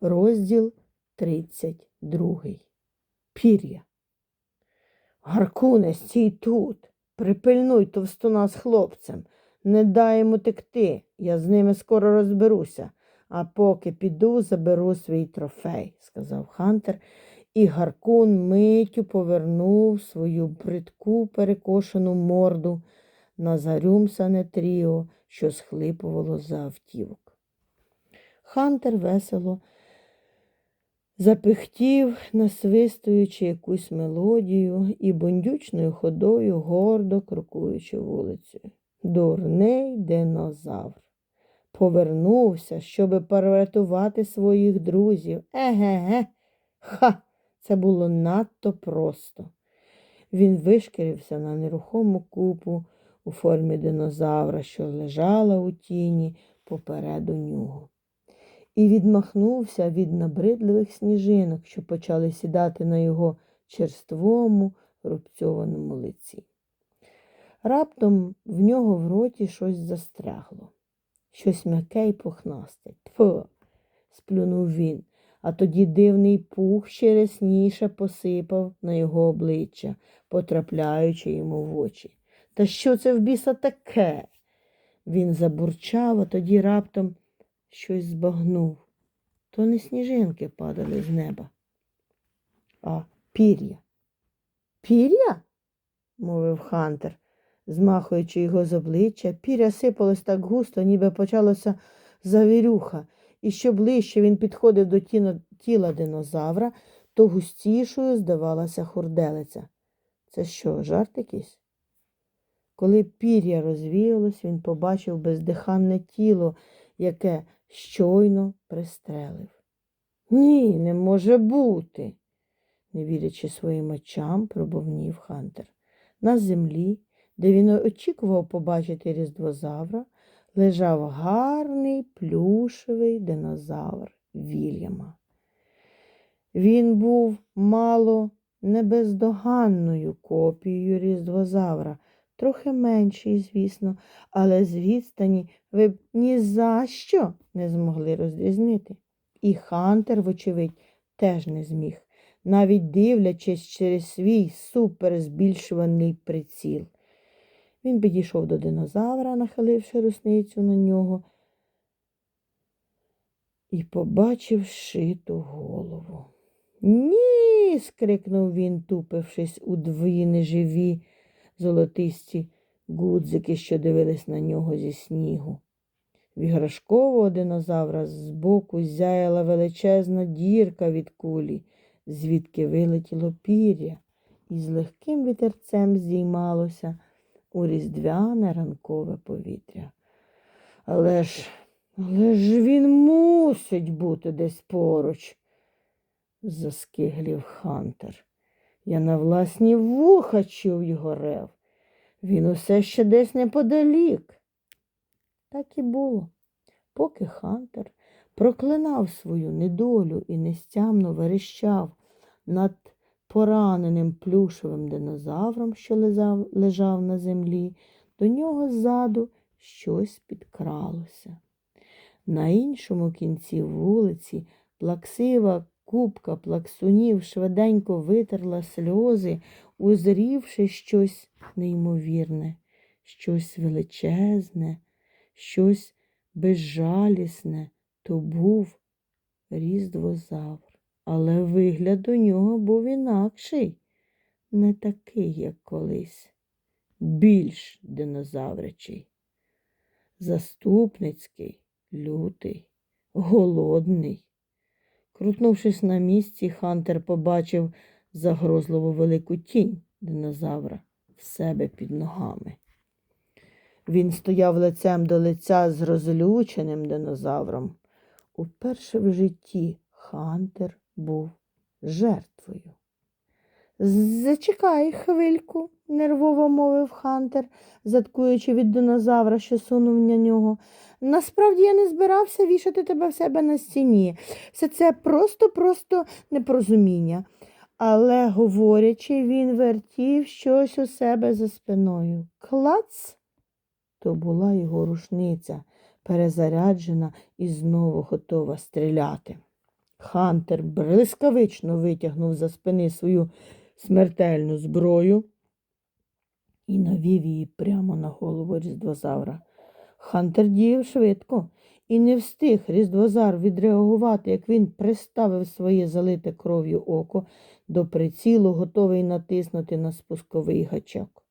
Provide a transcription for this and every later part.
Розділ 32. Пір'я. Гаркуне, стій тут. Припильнуй товстуна з хлопцем. Не дай йому текти. Я з ними скоро розберуся. А поки піду, заберу свій трофей, сказав Хантер, і Гаркун миттю повернув свою бридку перекошену морду на зарюмсане тріо, що схлипувало за автівок. Хантер весело запихтів, насвистуючи якусь мелодію і бундючною ходою гордо крокуючи вулицею. Дурний динозавр. Повернувся, щоби порятувати своїх друзів. Еге-ге. Ха! Це було надто просто. Він вишкірився на нерухому купу у формі динозавра, що лежала у тіні попереду нього і відмахнувся від набридливих сніжинок, що почали сідати на його черствому рубцьованому лиці. Раптом в нього в роті щось застрягло, щось м'яке й пухнасте. Тьфу, сплюнув він, а тоді дивний пух ще рясніше посипав на його обличчя, потрапляючи йому в очі. Та що це в біса таке? Він забурчав, а тоді раптом щось збагнув. То не сніжинки падали з неба, а пір'я. Пір'я? мовив Хантер, змахуючи його з обличчя, пір'я сипалось так густо, ніби почалося завірюха, і що ближче він підходив до тіна- тіла динозавра, то густішою здавалася хурделиця. Це що, жарт якийсь? Коли пір'я розвіялось, він побачив бездиханне тіло, яке щойно пристрелив. Ні, не може бути, не вірячи своїм очам, пробовнів Хантер. На землі, де він очікував побачити різдвозавра, лежав гарний плюшевий динозавр Вільяма. Він був мало не бездоганною копією різдвозавра, трохи менший, звісно, але з відстані ви б ні за що не змогли розрізнити. І Хантер, вочевидь, теж не зміг, навіть дивлячись через свій суперзбільшуваний приціл. Він підійшов до динозавра, нахиливши русницю на нього, і побачив шиту голову. Ні. скрикнув він, тупившись у дві неживі золотисті гудзики, що дивились на нього зі снігу. В іграшкового динозавра збоку зяяла величезна дірка від кулі, звідки вилетіло пір'я, і з легким вітерцем здіймалося у різдвяне ранкове повітря. Але ж, але ж він мусить бути десь поруч, заскиглів Хантер. Я на власні вуха чув його рев. Він усе ще десь неподалік. Так і було, поки Хантер проклинав свою недолю і нестямно верещав над пораненим плюшевим динозавром, що лежав, лежав на землі, до нього ззаду щось підкралося. На іншому кінці вулиці плаксива купка плаксунів швиденько витерла сльози, узрівши щось неймовірне, щось величезне, щось безжалісне, то був різдвозавр. Але вигляд у нього був інакший, не такий, як колись, більш динозавричий, заступницький, лютий, голодний. Крутнувшись на місці, Хантер побачив загрозливу велику тінь динозавра в себе під ногами. Він стояв лицем до лиця з розлюченим динозавром. Уперше в житті Хантер був жертвою. Зачекай хвильку, нервово мовив Хантер, заткуючи від динозавра, що сунув на нього. Насправді я не збирався вішати тебе в себе на стіні. Все це просто-просто непорозуміння. Але, говорячи, він вертів щось у себе за спиною. Клац! То була його рушниця, перезаряджена і знову готова стріляти. Хантер блискавично витягнув за спини свою смертельну зброю і навів її прямо на голову різдвозавра. Хантер діяв швидко і не встиг різдвозар відреагувати, як він приставив своє залите кров'ю око до прицілу, готовий натиснути на спусковий гачок.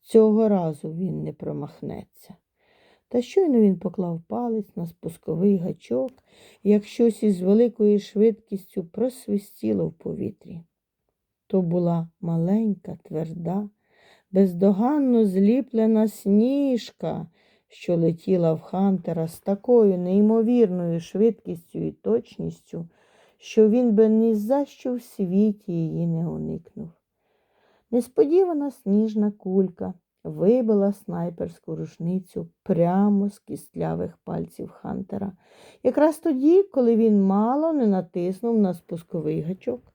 Цього разу він не промахнеться. Та щойно він поклав палець на спусковий гачок, як щось із великою швидкістю просвистіло в повітрі. То була маленька, тверда, бездоганно зліплена сніжка, що летіла в Хантера з такою неймовірною швидкістю і точністю, що він би ні за що в світі її не уникнув. Несподівана сніжна кулька вибила снайперську рушницю прямо з кістлявих пальців Хантера, якраз тоді, коли він мало не натиснув на спусковий гачок.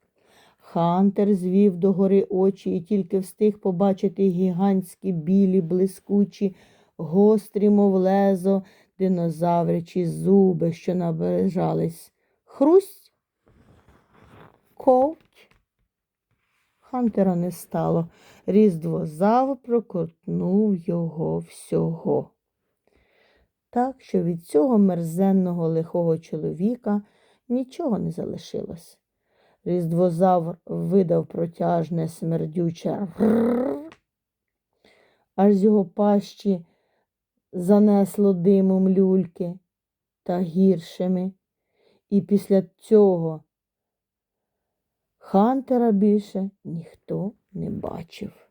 Хантер звів догори очі і тільки встиг побачити гігантські білі, блискучі, гострі, мов лезо, динозаврячі зуби, що наближались. Хрусть, ковть. Хантера не стало. Різдвозавр прокотнув його всього. Так що від цього мерзенного лихого чоловіка нічого не залишилось. Різдвозавр видав протяжне смердюче «рррр», аж з його пащі занесло димом люльки та гіршими, і після цього Хантера більше ніхто не бачив.